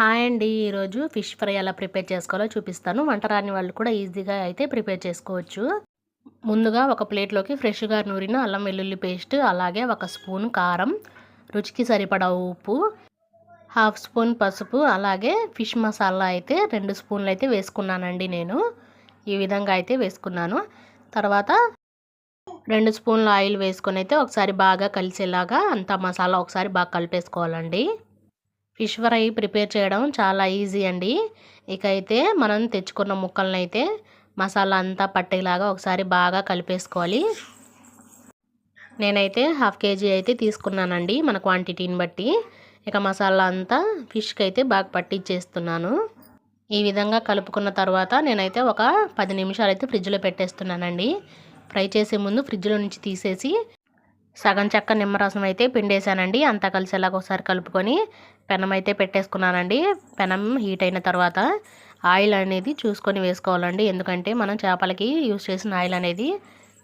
Hi అండి. ఈరోజు fish fry ఎలా ప్రిపేర్ చేసుకోవాలో చూపిస్తాను. వంట రాని వాళ్ళు కూడా ఈజీగా అయితే ప్రిపేర్ చేసుకోవచ్చు. ముందుగా ఒక ప్లేట్లోకి ఫ్రెష్గా నూరిన అల్లం వెల్లుల్లి పేస్ట్ అలాగే ఒక స్పూన్ కారం రుచికి సరిపడా ఉప్పు హాఫ్ స్పూన్ పసుపు అలాగే ఫిష్ మసాలా అయితే రెండు స్పూన్లు అయితే వేసుకున్నానండి నేను. ఈ విధంగా అయితే వేసుకున్నాను. తర్వాత రెండు స్పూన్ల ఆయిల్ వేసుకొని అయితే ఒకసారి బాగా కలిసేలాగా అంతా మసాలా ఒకసారి బాగా కలిపేసుకోవాలండి. ఫిష్ ఫ్రై ప్రిపేర్ చేయడం చాలా ఈజీ అండి. ఇక అయితే మనం తెచ్చుకున్న ముక్కలను అయితే మసాలా అంతా పట్టేలాగా ఒకసారి బాగా కలిపేసుకోవాలి. నేనైతే హాఫ్ కేజీ అయితే తీసుకున్నానండి మన క్వాంటిటీని బట్టి. ఇక మసాలా అంతా ఫిష్కి అయితే బాగా పట్టించేస్తున్నాను ఈ విధంగా కలుపుకున్న తర్వాత నేనైతే ఒక పది నిమిషాలు అయితే ఫ్రిడ్జ్లో పెట్టేస్తున్నానండి. ఫ్రై చేసే ముందు ఫ్రిడ్జ్లో నుంచి తీసేసి సగం చెక్క నిమ్మరసం అయితే పిండేశానండి. అంతా కలిసేలాగా ఒకసారి కలుపుకొని పెనం అయితే పెట్టేసుకున్నానండి. పెనం హీట్ అయిన తర్వాత ఆయిల్ అనేది చూసుకొని వేసుకోవాలండి. ఎందుకంటే మనం చేపలకి యూజ్ చేసిన ఆయిల్ అనేది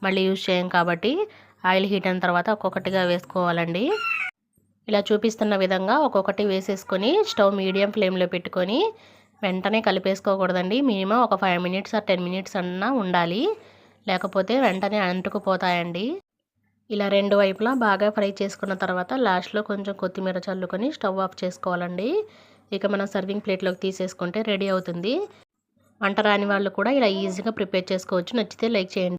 మళ్ళీ యూజ్ చేయం కాబట్టి ఆయిల్ హీట్ అయిన తర్వాత ఒక్కొక్కటిగా వేసుకోవాలండి. ఇలా చూపిస్తున్న విధంగా ఒక్కొక్కటి వేసేసుకొని స్టవ్ మీడియం ఫ్లేమ్లో పెట్టుకొని వెంటనే కలిపేసుకోకూడదండి. మినిమం ఒక five minutes or ten minutes అన్నా ఉండాలి. లేకపోతే వెంటనే అంటుకుపోతాయండి. ఇలా రెండు వైపులా బాగా ఫ్రై చేసుకున్న తర్వాత లాస్ట్లో కొంచెం కొత్తిమీర చల్లుకొని స్టవ్ ఆఫ్ చేసుకోవాలండి. ఇక మనం సర్వింగ్ ప్లేట్లోకి తీసేసుకుంటే రెడీ అవుతుంది. వంట రాని వాళ్ళు కూడా ఇలా ఈజీగా ప్రిపేర్ చేసుకోవచ్చు. నచ్చితే లైక్ చేయండి.